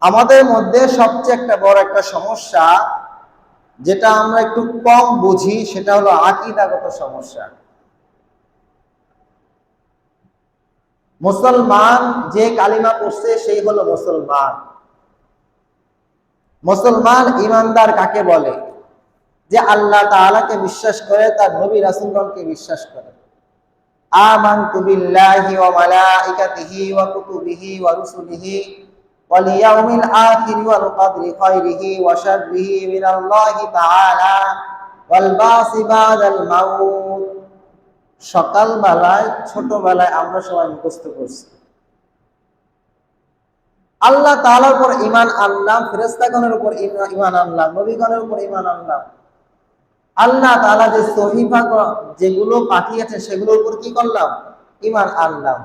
আমাদের মধ্যে সবচেয়ে একটা বড় একটা সমস্যা, যেটা আমরা একটু কম বুঝি, সেটা হলো আকিদাগত সমস্যা। মুসলমান যে কালিমা পড়ছে, সেই হলো মুসলমান। মুসলমান ইমানদার কাকে বলে? যে আল্লাহ তাআলাকে বিশ্বাস করে, তার নবী রাসূলগণকে বিশ্বাস করে। আমানতু বিল্লাহি ওয়া মালাইকাতিহি ওয়া কুতুবিহি ওয়া রুসুলিহি ওয়া শাররিহি মিনাল্লাহি তাআলা ওয়াল বাসি বাদাল মাউত সকালবেলায়, ছোটবেলায় আমরা সবাই মুখস্থ করছি। আল্লাহ তাআলার উপর ইমান আনলাম, ফেরেশতাগণের উপর ঈমান আনলাম, নবীগণের উপর ঈমান আনলাম। আল্লাহ তাআলা যে সহিফা যেগুলো পাঠিয়েছে সেগুলোর উপর কি করলাম? ইমান আনলাম।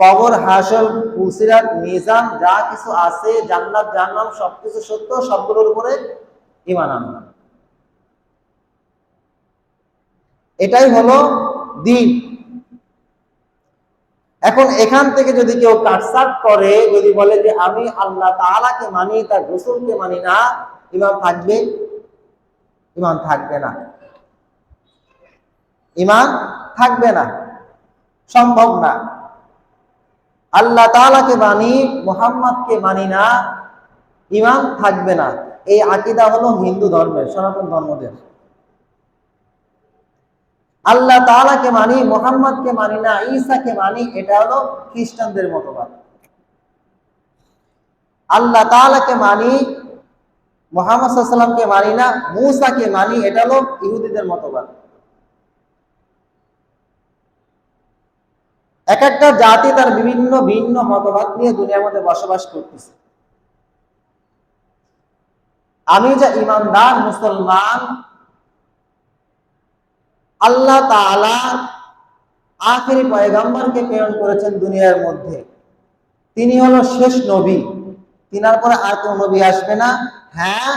কবর, হাসল, ফুসিরাত, মিজান, যা কিছু আছে, জান্নাত, জাহান্নাম, সবকিছু সত্য, সবগুলোর উপরে ঈমান আনলাম এটাই হলো দিন। এখন এখান থেকে যদি কেউ কাটসাট করে, যদি বলে যে আমি আল্লাহ তাআলাকে মানি, তার রসুলকে মানি না ইমান থাকবে? ইমান থাকবে না। ইমান থাকবে না। সম্ভব না। আল্লাহ তাআলাকে মানি, মোহাম্মদকে মানি না ইমান থাকবে না। এই আকিদা হলো হিন্দু ধর্মের, সনাতন ধর্মদের। আল্লাহ তাআলাকে মানি, মোহাম্মদকে মানি না, ঈসাকে মানি, এটা হলো খ্রিস্টানদের মতবাদ। আল্লাহ তাআলাকে মানি, মোহাম্মদ সাল্লামকে মানি না, মূসাকে মানি, এটা হলো ইহুদিদের মতবাদ। এক একটা জাতি তার বিভিন্ন ভিন্ন মতবাদ নিয়ে দুনিয়ার মধ্যে বসবাস করতেছে। আমি যা ইমানদার মুসলমান, আল্লাহ আখেরি পয়গাম্বরকে প্রেরণ করেছেন দুনিয়ার মধ্যে। তিনি হলো শেষ নবী। তিনার পরে আর কোন নবী আসবে না। হ্যাঁ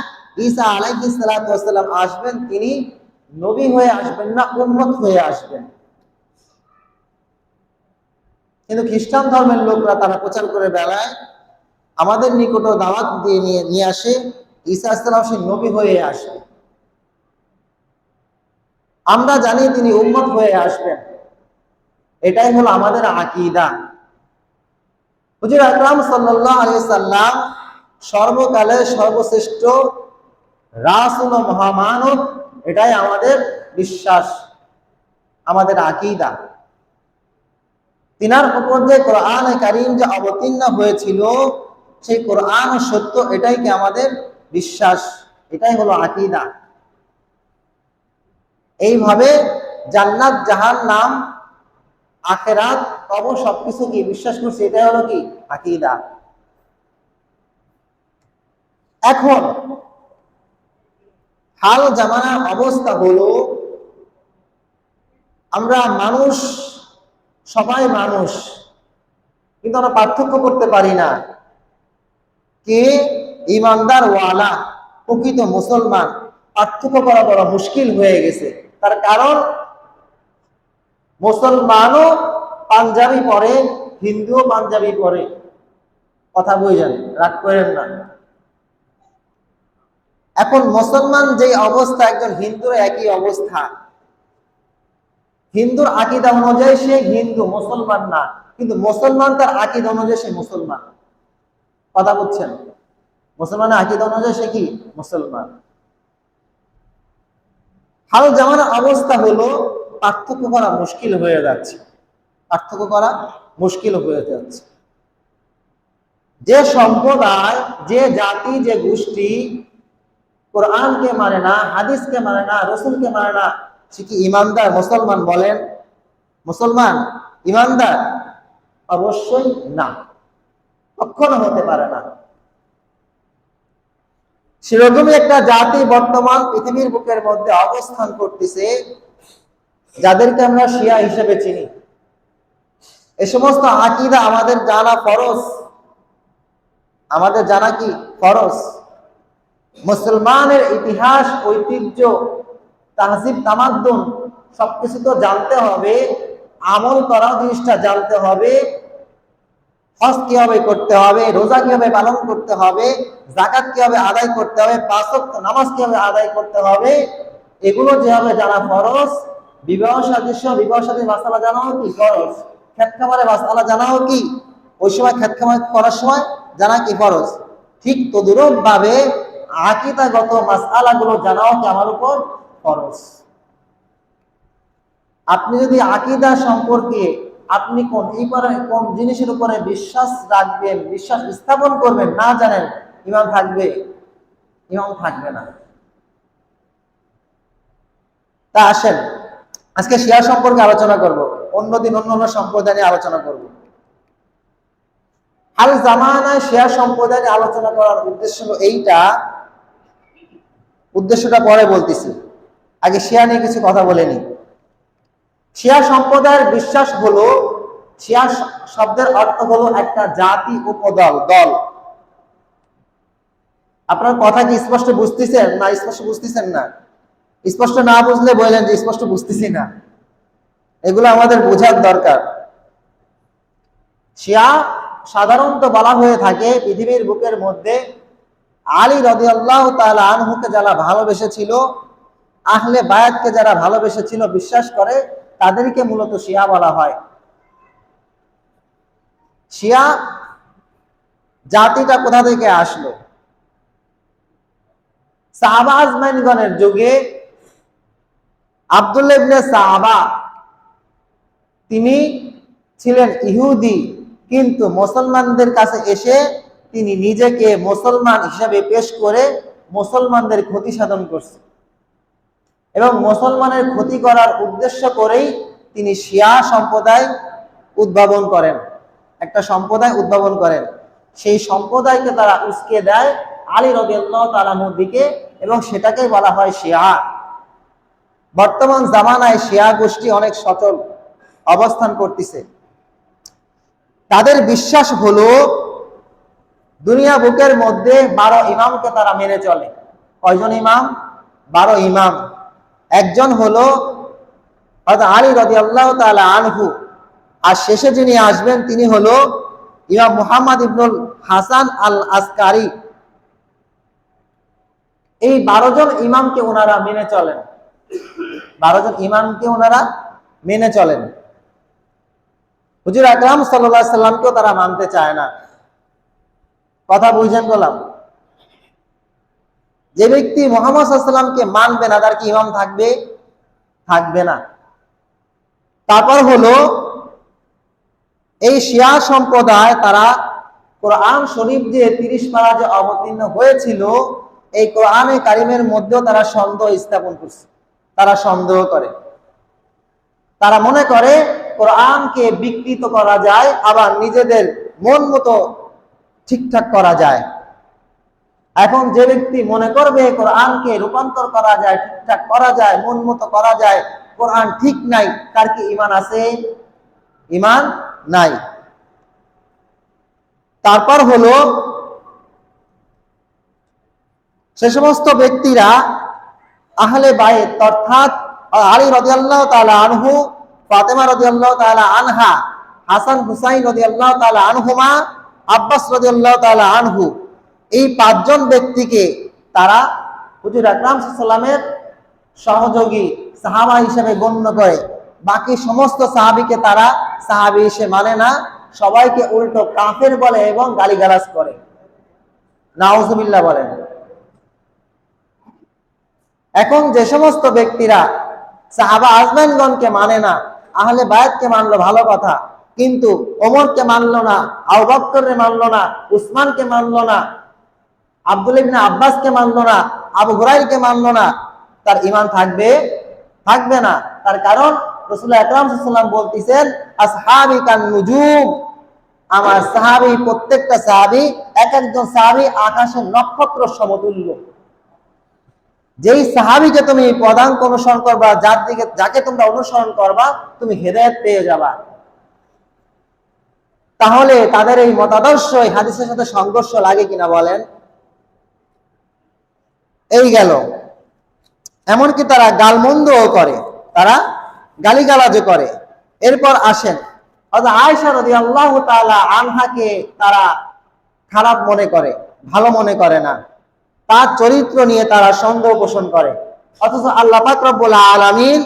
ঈসা আলাইহিস ওয়াসসালাম আসবেন, তিনি নবী হয়ে আসবেন না, উম্মত হয়ে আসবেন। কিন্তু খ্রিস্টান ধর্মের লোকরা তারা প্রচার করে বেড়ায়, আমাদের নিকট দাওয়াত দিয়ে নিয়ে নিয়ে আসে, ঈসা আসসালাম সে নবী হয়ে আসবে। আমরা জানি তিনি উম্মত হয়ে আসবেন। এটাই হলো আমাদের আকিদা। হুজুর আকরাম সাল্লাম সর্বকালের সর্বশ্রেষ্ঠ রাসূল মহামানব, এটাই আমাদের বিশ্বাস, আমাদের আকিদা। তিনার উপর যে কোরআন কারীম যে অবতীর্ণ হয়েছিল, সেই কোরআন সত্য এটাই কি আমাদের বিশ্বাস? এটাই হলো আকিদা। এইভাবে জান্নাত জাহান নাম আখেরাত কবর সবকিছু কি বিশ্বাস করছি? এটাই হলো কি? আকিদা। এখন হাল জামানার অবস্থা হলো, আমরা মানুষ সবাই মানুষ, কিন্তু আমরা পার্থক্য করতে পারি না। কে? ইমানদার ওয়ালা, প্রকৃত মুসলমান। পার্থক্য করা বড় মুশকিল হয়ে গেছে। তার কারণ, মুসলমানও পাঞ্জাবি পরে, হিন্দুও পাঞ্জাবি পরে। কথা বুঝেন, রাগ করেন না। এখন মুসলমান যে অবস্থা, একজন হিন্দুর একই অবস্থা। হিন্দুর আকিদা অনুযায়ী সে হিন্দু, মুসলমান না। কিন্তু মুসলমান তার আকিদা অনুযায়ী সে মুসলমান। কথা বলছেন মুসলমানের আকিদা অনুযায়ী সে কি? মুসলমান। হাল জামানার অবস্থা হলো, পার্থক্য করা মুশকিল হয়ে যাচ্ছে। পার্থক্য করা মুশকিল হয়ে যাচ্ছে। যে সম্প্রদায়, যে জাতি, যে গোষ্ঠী, কোরআনকে মানে না, হাদিসকে মানে না, রসুলকে মানে না সে কি ইমানদার? মুসলমান বলেন, মুসলমান ইমানদার? অবশ্যই না। কখনো হতে পারে না। সেরকমই একটা জাতি বর্তমান পৃথিবীর বুকের মধ্যে অবস্থান করতেছে, যাদেরকে আমরা শিয়া হিসেবে চিনি। এ সমস্ত আকিদা আমাদের জানা ফরজ। আমাদের জানা কি? ফরজ। মুসলমানের ইতিহাস, ঐতিহ্য তাহজিব তামাদ্দুন, সবকিছু তো জানতে হবে, আমল করাও জিনিসটা জানতে হবে, হজ কীভাবে করতে হবে, রোজা কীভাবে পালন করতে হবে জাকাত কীভাবে আদায় করতে হবে, পাঁচ ওয়াক্ত নামাজ কীভাবে আদায় করতে হবে, এগুলো যেভাবে জানা ফরজ, বিবাহ সাদৃশ্য বিবাহ সাদৃশ্য মাসালা জানাও কি ফরজ? খেত খামারে মাসালা জানাও কি? ওই সময় খেত খামার করার সময় জানা কি ফরজ? ঠিক তদুরূপ ভাবে আকিদাগত মাসালাগুলো জানাও কি আমার উপর? ফরজ আপনি যদি আকিদা সম্পর্কে আপনি কোন এই কোন জিনিসের উপরে বিশ্বাস রাখবেন, বিশ্বাস স্থাপন করবেন, না জানেন, ইমাম থাকবে ইমাম থাকবে না। তা আসেন, আজকে শিয়া সম্পর্কে আলোচনা করব, অন্যদিন অন্য অন্য সম্প্রদায় নিয়ে আলোচনা করব। আল জামানায় শিয়া সম্প্রদায় নিয়ে আলোচনা করার উদ্দেশ্য এইটা, উদ্দেশ্যটা পরে বলতেছি। আগে শিয়া নিয়ে কিছু কথা বলে নিই শিয়া সম্প্রদায়ের বিশ্বাস হলো, শিয়া শব্দের অর্থ হলো একটা জাতি উপদল, দল। আপনার কথা কি স্পষ্ট বুঝতেছেন? না, স্পষ্ট বুঝতেছেন না। স্পষ্ট না বুঝলে বললেন যে স্পষ্ট বুঝতেছি না। এগুলো আমাদের বোঝার দরকার। শিয়া সাধারণত বলা হয়ে থাকে, পৃথিবীর বুকের মধ্যে আলী রদি আল্লাহ তাহলে আনহুকে যারা ভালোবেসেছিল আহলে বায়াতকে যারা ভালোবেসেছিল, বিশ্বাস করে, তাদেরকে মূলত শিয়া বলা হয়। শিয়া জাতিটা কোথা থেকে আসলো? সাহাবা যুগে আবদুল্লাহ ইবনে সাহাবা, তিনি ছিলেন ইহুদি, কিন্তু মুসলমানদের কাছে এসে তিনি নিজেকে মুসলমান হিসাবে পেশ করে মুসলমানদের ক্ষতি সাধন করছে। এবং মুসলমানের ক্ষতি করার উদ্দেশ্য করেই তিনি শিয়া সম্প্রদায় উদ্ভাবন করেন। একটা সম্প্রদায় উদ্ভাবন করেন। সেই সম্প্রদায়কে তারা উস্কে দেয় আলী রবিআল্লাহ তালানুর দিকে এবং সেটাকেই বলা হয় শিয়া। বর্তমান জামানায় শিয়া গোষ্ঠী অনেক সচল অবস্থান করতেছে। তাদের বিশ্বাস হলো, দুনিয়া বুকের মধ্যে বারো ইমামকে তারা মেনে চলে। কয়জন ইমাম? বারো ইমাম। একজন হলো আলী রদি আল্লাহ তালা আনহু, আর শেষে যিনি আসবেন তিনি হলো ইমাম মুহাম্মদ ইবনুল হাসান আল আসকারি এই বারো জন ইমামকে ওনারা মেনে চলেন। বারো জন ইমামকে ওনারা মেনে চলেন। হুজুর আকরাম সাল্লাহ সাল্লামকেও তারা মানতে চায় না। কথা বুঝেন বললাম যে ব্যক্তি মোহাম্মদ সাল্লামকে মানবে না, তার কি ইমাম থাকবে? থাকবে না। তারপর হলো, এই শিয়া সম্প্রদায়, তারা কোরআন শরীফ যে তিরিশ পারা যে অবতীর্ণ হয়েছিল, এই কোরআনে কারিমের মধ্যেও তারা সন্দেহ স্থাপন করছে। তারা সন্দেহ করে। তারা মনে করে, কোরআনকে বিকৃত করা যায়, আবার নিজেদের মন মতো ঠিকঠাক করা যায়। এখন যে ব্যক্তি মনে করবে কোরআনকে রূপান্তর করা যায়, ঠিকঠাক করা যায়, মন মতো করা যায়, কোরআন ঠিক নাই, তার কি ইমান আছে? ইমান নাই। তারপর হলো, সে সমস্ত ব্যক্তিরা আহলে বায়েত অর্থাৎ আলী রদিয়াল্লাহ তালা আনহু, ফাতেমা রদিয়াল্লাহ তালা আনহা, হাসান হুসাইন রদিয়াল্লাহ তালা আনহুমা, আব্বাস রদিয়াল্লাহ তালা আনহু এই পাঁচজন ব্যক্তিকে তারা হুজুর আকরাম সাল্লামের সহযোগী সাহাবা হিসেবে গণ্য করে। বাকি সমস্ত সাহাবিকে তারা সাহাবি হিসেবে মানে না, সবাইকে উল্টো কাফের বলে এবং গালিগালাজ করে। নাউজুবিল্লাহ বলেন। এখন যে সমস্ত ব্যক্তিরা সাহাবা আজমাইনগণকে মানে না, আহলে বায়াতকে মানলো ভালো কথা, কিন্তু ওমরকে মানলো না আউ বক্করকে মানলো না, উসমানকে মানলো না আব্দুল ইবনে আব্বাসকে মানলো না, আবু হুরাইরকে মানলো না। তার ইমান থাকবে থাকবে না। তার কারণ রসুল আকরাম বলতেছেন, আসহাবি কান নুজুম। আমার সাহাবি, প্রত্যেকটা সাহাবি, এক একজন সাহাবি আকাশের নক্ষত্র সমতুল্য। যেই সাহাবিকে তুমি পদাঙ্ক অনুসরণ করবা, যার দিকে, যাকে তোমরা অনুসরণ করবা, তুমি হেদায়ত পেয়ে যাবা। তাহলে তাদের এই মতাদর্শ, এই হাদিসের সাথে সংঘর্ষ লাগে কিনা বলেন? এই গেল। এমনকি তারা গালমন্দও করে, তারা গালিগালাজও করে। এরপর আসেন। অর্থাৎ আয়সা রদি আল্লাহ তালা আনহাকে তারা খারাপ মনে করে, ভালো মনে করে না। তার চরিত্র নিয়ে তারা সন্দেহ পোষণ করে। অথচ আল্লাহ পাক রব্বুল আলামিন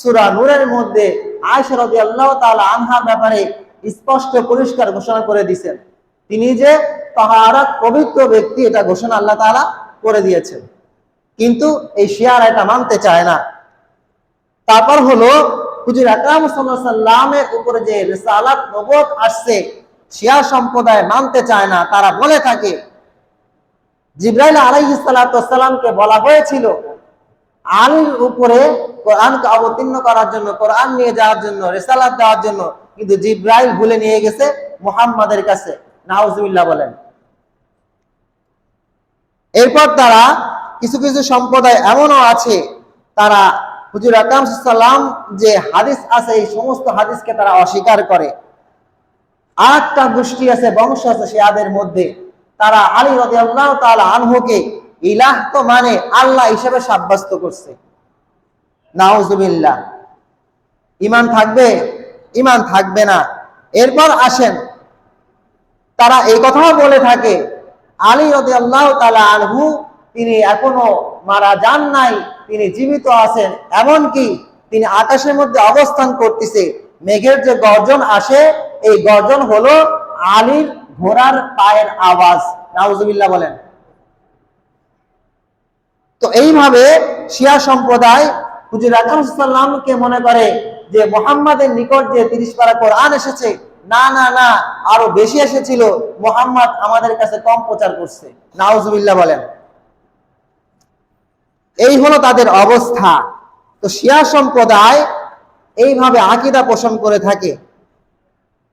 সূরা নূরের মধ্যে আয়েশা রাদিয়াল্লাহু তাআলা আনহার ব্যাপারে স্পষ্ট পরিষ্কার ঘোষণা করে দিয়েছেন। তিনি যে তাহারাত পবিত্র ব্যক্তি, এটা ঘোষণা আল্লাহ তাআলা করে দিয়েছেন। কিন্তু এই শিয়ারা এটা মানতে চায় না। তারপর হলো হুজুর আকরাম সাল্লামের উপরে যে রিসালাত নবুয়ত আসছে শিয়া সম্প্রদায় মানতে চায় না, তারা বলে থাকে, জিব্রাইল আলাইহিস সালামকে বলা হয়েছিল আলীর উপরে কোরআনকে অবতীর্ণ করার জন্য, কোরআন নিয়ে যাওয়ার জন্য, রেসালাত দেওয়ার জন্য, কিন্তু জিব্রাইল ভুলে নিয়ে গেছে মুহাম্মাদের কাছে, নাউজুবিল্লাহ বলেন। এরপর তারা কিছু কিছু সম্প্রদায় এমনও আছে, তারা হুজুর আকাম সাল্লাম যে হাদিস আছে, এই সমস্ত হাদিসকে তারা অস্বীকার করে। আর একটা গোষ্ঠী আছে, বংশ আছে শিয়াদের মধ্যে। তারা আলী রদি আল্লাহ তালা আনহুকে ইলাহ তো মানে আল্লাহ হিসেবে সাব্যস্ত করছে। নাউজুবিল্লাহ। ইমান থাকবে? ইমান থাকবে না। এরপর আসেন। তারা এই কথাও বলে থাকে, আলী রদি আল্লাহ তালা আনহু তিনি এখনও মারা যান নাই, তিনি জীবিত আছেন, এমনকি তিনি আকাশের মধ্যে অবস্থান করতেছে, মেঘের যে গর্জন আসে, এই গর্জন হলো আলীর ঘোড়ার পায়ের আওয়াজ। নাউজুবিল্লাহ বলেন। তো এইভাবে শিয়া সম্প্রদায় হুজুর আকরমকে মনে করে যে মোহাম্মদের নিকট যে তিরিশ পারা কোরআন এসেছে, না না না, আরও বেশি এসেছিল, মোহাম্মদ আমাদের কাছে কম প্রচার করছে। নাউজুবিল্লাহ বলেন। এই হলো তাদের অবস্থা। তো শিয়া সম্প্রদায় এইভাবে আকিদা পোষণ করে থাকে।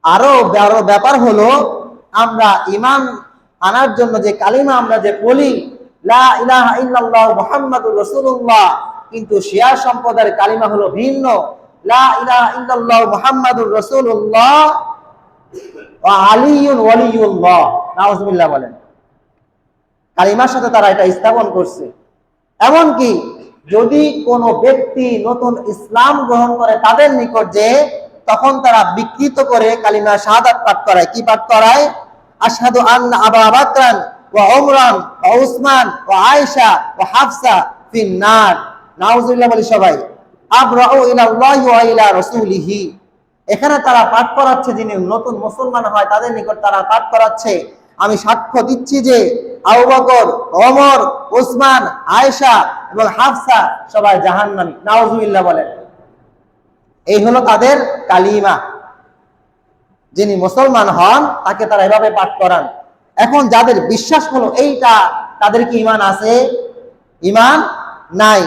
আরও ব্যাপার হলো, আমরা ইমান আনার জন্য যে কালিমা আমরা যে বলি কিন্তু শিয়া সম্প্রদায়ের কালিমা হলো ভিন্ন। বলেন। কালিমার সাথে তারা এটা স্থাপন করছে। এমনকি যদি কোনো ব্যক্তি নতুন ইসলাম গ্রহণ করে তাদের নিকট যে, তখন তারা বিকৃত করে কালিমা শাহাদাত পাঠ করায়। কি পাঠ করায়? আশহাদু আন্না আবা ওয়া উমরান ওয়া উসমান ওয়া আয়েশা ওয়া হাফসা ফিন নার নাউজুবিল্লাহ বলি সবাই এখানে তারা পাঠ করাচ্ছে যিনি নতুন মুসলমান হয়, তাদের নিকট তারা পাঠ করাচ্ছে। আমি সাক্ষ্য দিচ্ছি যে আবু বকর, ওমর ওসমান আয়েশা এবং হাফসা সবাই জাহান্নামী, নাউজুবিল্লাহ বলেন। এই হলো তাদের কালিমা। যিনি মুসলমান হন, তাকে তারা এভাবে পাঠ করান। এখন যাদের বিশ্বাস হলো এইটা, তাদের কি ইমান আছে? ইমান নাই।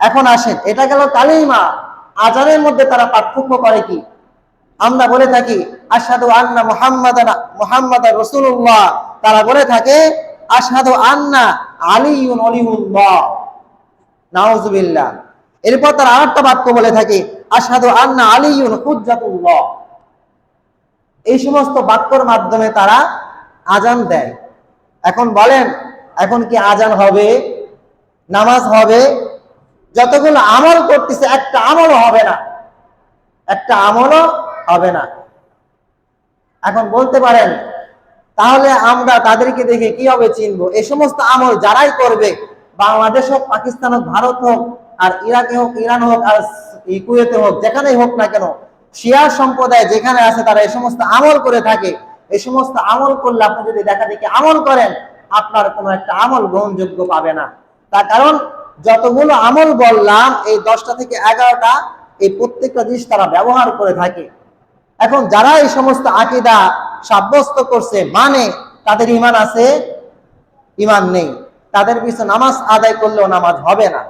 এখন আসেন, এটা গেল কালিমা। আজানের মধ্যে তারা পার্থক্য করে কি? আমরা বলে থাকি আসাদু আন্না মুহাম্মদ মুহাম্মদ রসুল্লাহ তারা বলে থাকে আসাদু আন্না আলিউন অলিউল্লাহ। এরপর তারা আরেকটা বাক্য বলে থাকে আসাদু আন্না আলিউন হুজ্জাতুল্লাহ। এই সমস্ত বাক্যর মাধ্যমে তারা আজান দেয়। এখন বলেন, এখন কি আজান হবে? নামাজ হবে? যতগুলো আমল করতেছে, একটা আমলও হবে না। একটা আমলও হবে না। এখন বলতে পারেন, তাহলে আমরা তাদেরকে দেখে কি হবে চিনবো? এই সমস্ত আমল যারাই করবে, বাংলাদেশ হোক, পাকিস্তান হোক, ভারত হোক, আর ইরাকে হোক, ইরান হোক, আর কুয়েতে হোক, যেখানেই হোক না কেন, শিয়া সম্প্রদায় যেখানে আছে, তারা এই সমস্ত আমল করে থাকে। এই সমস্ত আমল করলে আপনি যদি দেখা দেখি আমল করেন, আপনার কোনো একটা আমল গ্রহণযোগ্য পাবে না। তার কারণ, যতগুলো আমল বললাম, এই দশটা থেকে এগারোটা, এই প্রত্যেকটা জিনিস তারা ব্যবহার করে থাকে। এখন যারা এই সমস্ত আকিদা সাব্যস্ত করছে মানে তাদের ইমান আছে? ইমান নেই। তাদের পিছনে নামাজ আদায় করলেও নামাজ হবে না।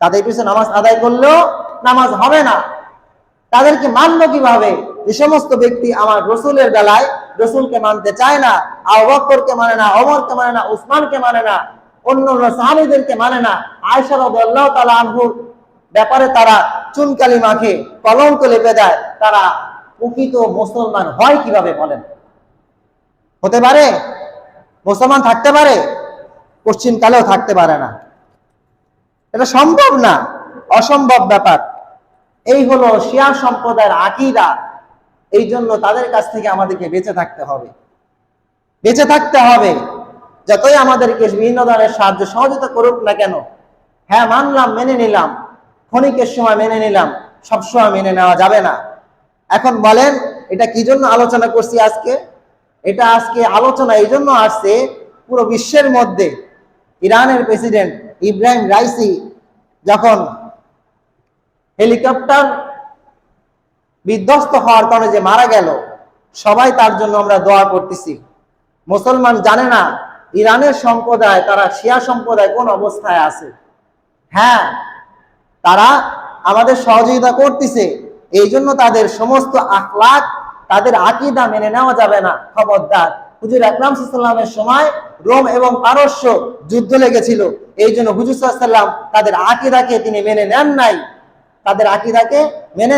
তাদের পিছনে নামাজ আদায় করলেও নামাজ হবে না। তাদেরকে মানলো কীভাবে? যে সমস্ত ব্যক্তি আমার রসুলের বেলায় রসুলকে মানতে চায় না আবকরকে মানে না অমরকে মানে না, উসমানকে মানে না অন্য সাহাবিদেরকে মানে না আয়সা আল্লাহ তালা আনহুর ব্যাপারে তারা চুনকালি মাখে, কলঙ্ক লেপে দেয় তারা প্রকৃত মুসলমান হয় কীভাবে বলেন? হতে পারে? মুসলমান থাকতে পারে, পশ্চিমকালেও থাকতে পারে না। এটা সম্ভব না, অসম্ভব ব্যাপার। এই হলো শিয়া সম্প্রদায়ের আকিদা। এই জন্য তাদের কাছ থেকে আমাদেরকে বেঁচে থাকতে হবে। বেঁচে থাকতে হবে। যতই আমাদেরকে বিভিন্ন ধরনের সাহায্য সহযোগিতা করুক না কেন হ্যাঁ মানলাম, মেনে নিলাম। ক্ষণিকের সময় মেনে নিলাম সবসময় মেনে নেওয়া যাবে না। এখন বলেন, এটা কি জন্য আলোচনা করছি আজকে? এটা আজকে আলোচনা এই জন্য আসছে পুরো বিশ্বের মধ্যে। ইরানের প্রেসিডেন্ট ইব্রাহিম রাইসি যখন হেলিকপ্টার বিধ্বস্ত হওয়ার কারণে যে মারা গেল, সবাই তার জন্য আমরা দোয়া করতেছি। মুসলমান জানে না, ইরানের সম্প্রদায়, তারা শিয়া সম্প্রদায় কোন অবস্থায় আছে? হ্যাঁ তারা আমাদের সহযোগিতা করতেছে। এই জন্য তাদের সমস্ত আখলাক তাদের আকিদা মেনে নেওয়া যাবে না। খবরদার। হুজুর আকরাম সাল্লামের সময় রোম এবং পারস্য যুদ্ধ লেগেছিল। এই জন্য হুজুর সাল্লাম তাদের আকিদাকে তিনি মেনে নেন নাই। তাদের আকিদাকে মেনে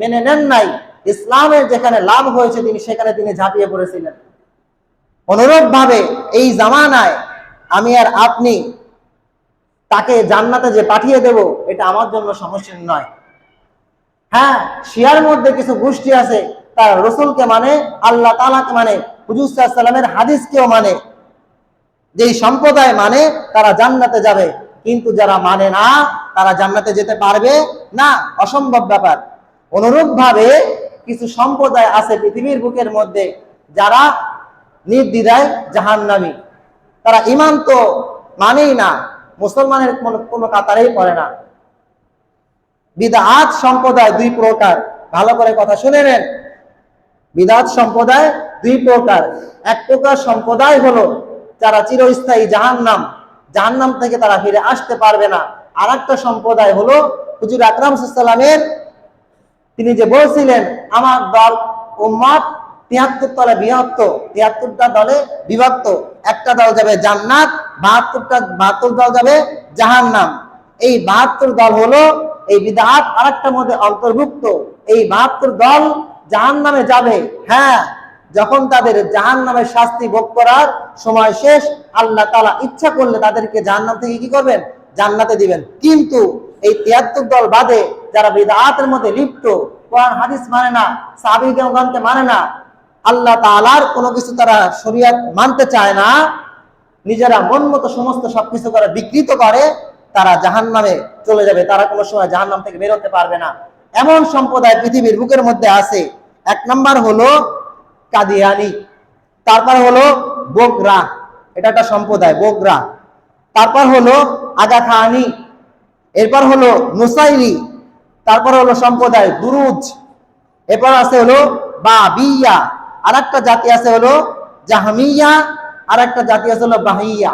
মেনে নেন নাই। ইসলামের যেখানে লাভ হয়েছে তিনি সেখানে তিনি ঝাঁপিয়ে পড়েছিলেন। অনুরূপ ভাবে এই জামানায় আমি আর আপনি তাকে জান্নাতে যে পাঠিয়ে দেব এটা আমার জন্য সমস্যা নয়। হ্যাঁ শিয়ার মধ্যে কিছু গোষ্ঠী আছে, তারা রসুলকে মানে আল্লাহ তালাকে মানে হুজুর সাল্লামের হাদিসকেও মানে। যেই সম্প্রদায় মানে তারা জান্নাতে যাবে, কিন্তু যারা মানে না, তারা জান্নাতে যেতে পারবে না। অসম্ভব ব্যাপার। অনুরূপ ভাবে কিছু সম্প্রদায় আছে পৃথিবীর বুকের মধ্যে, যারা নির্দ্বিধায় জাহান্নামী। তারা ইমান তো মানেই না, মুসলমানের কোনো কাতারেই পড়ে না। বিদাত সম্প্রদায় দুই প্রকার। ভালো করে কথা শুনে নেন। বিদাত সম্প্রদায় দুই প্রকার। এক প্রকার সম্প্রদায় হলো যারা চিরস্থায়ী জাহান্নাম জাহান্নাম থেকে তারা ফিরে আসতে পারবে না। আর একটা সম্প্রদায় হলো হুজুর আকরাম তিনি যে বলছিলেন, আমার দল উম্মাদ তিয়াত্তর তলে বিভক্ত তিয়াত্তরটা দলে বিভক্ত, একটা দল যাবে জান্নাত, বাহাত্তরটা, বাহাত্তর দল যাবে জাহান্নাম। এই বাহাত্তর দল হলো এই বিদাত আরেকটার মধ্যে অন্তর্ভুক্ত। এই বাহাত্তর দল জাহান নামে যাবে। হ্যাঁ যখন তাদের জাহান নামের শাস্তি ভোগ করার সময় শেষ, আল্লাহ তালা ইচ্ছা করলে তাদেরকে জাহান্নাম থেকে কি করবেন? জান্নাতে দিবেন। কিন্তু এই তিয়াত্তর দল বাদে যারা বিদাতের মধ্যে লিপ্ত, কোরআন, হাদিস মানে না সাহাবিগণকে মানে না, আল্লাহ তাআলার কোনো কিছু তারা শরিয়াত মানতে চায় না, নিজেরা মন মতো সমস্ত সবকিছু করে বিকৃত করে তারা জাহান নামে চলে যাবে। তারা কোনো সময় জাহান নাম থেকে বেরোতে পারবে না। এমন সম্প্রদায় পৃথিবীর বুকের মধ্যে আছে। এক নাম্বার হলো কাদিয়ানি তারপর হলো বগরা। এটা একটা সম্প্রদায়, বগরা। তারপর হলো আগা খানি এরপর হলো নুসাইরি। তারপর হলো সম্প্রদায় দুরুজ। এরপর আছে হলো বাবিয়া। আর একটা জাতি আছে হলো জাহামিয়া। আর একটা জাতি আছে হলো বাহিয়া।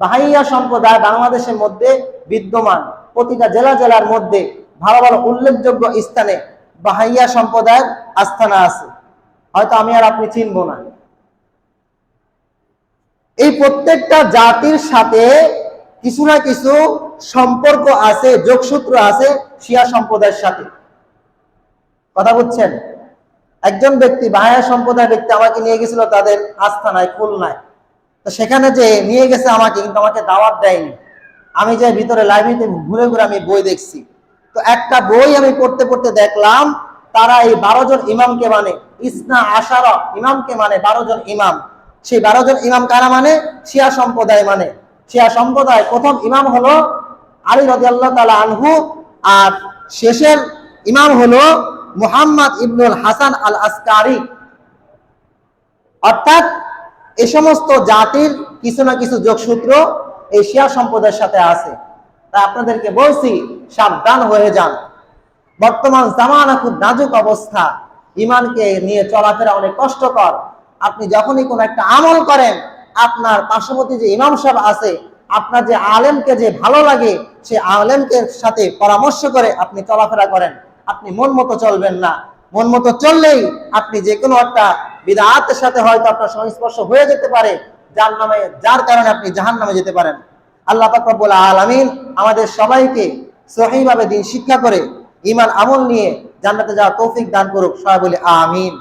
বাহাইয়া সম্প্রদায় বাংলাদেশের মধ্যে বিদ্যমান। প্রতিটা জেলা জেলার মধ্যে ভালো ভালো উল্লেখযোগ্য স্থানে বাহাইয়া সম্প্রদায়ের আস্থানা আছে। হয়তো আমি আর আপনি চিনব না। এই প্রত্যেকটা জাতির সাথে কিছু না কিছু সম্পর্ক আছে, যোগসূত্র আছে শিয়া সম্প্রদায়ের সাথে। কথা বুঝছেন? একজন ব্যক্তি বাহায়া সম্প্রদায়ের ব্যক্তি আমাকে নিয়ে গেছিল, তাদের আস্থানায়, খুলনায়। তো সেখানে যে নিয়ে গেছে আমাকে, কিন্তু আমাকে দাওয়াত দেয়নি। আমি যে ভিতরে লাইব্রেরিতে ঘুরে ঘুরে আমি বই দেখছি। তো একটা বই আমি পড়তে পড়তে দেখলাম, তারা এই বারো জন ইমামকে মানে ইসনা আশার ইমামকে মানে বারো জন ইমাম। সেই বারো জন ইমাম কারা মানে? শিয়া সম্প্রদায় মানে। শিয়া সম্প্রদায় প্রথম ইমাম হলো আলী রদি আল্লাহ তালা আনহু, আর শেষের ইমাম হলো মুহাম্মদ ইবনুল হাসান আল আসকারি অর্থাৎ এই সমস্ত জাতির কিছু না কিছু যোগসূত্র এই শিয়া সম্প্রদায়ের সাথে আছে। তা আপনাদেরকে বলছি, সাবধান হয়ে যান। বর্তমান জামানা খুব নাজুক অবস্থা ইমানকে নিয়ে চলাফেরা অনেক কষ্টকর। আপনি যখনই কোনো একটা আমল করেন, আপনার পার্শ্ববর্তী যে ইমাম সাহেব আছে, আপনার যে আলেমকে যে ভালো লাগে, সে আলেমকে সাথে পরামর্শ করে আপনি চলাফেরা করেন। আপনি মন মতো চলবেন না। মন মতো চললেই আপনি যে কোনো একটা বিদাতের সাথে হয়তো আপনার সংস্পর্শ হয়ে যেতে পারে, যার নামে, যার কারণে আপনি জাহান নামে যেতে পারেন। আল্লাহ পাকবুল আলমিন আমাদের সবাইকে সহিভাবে দিন শিক্ষা করে ইমান আমল নিয়ে জান্নাতে যাওয়া তৌফিক দান করুক। সবাই বলি, আমিন।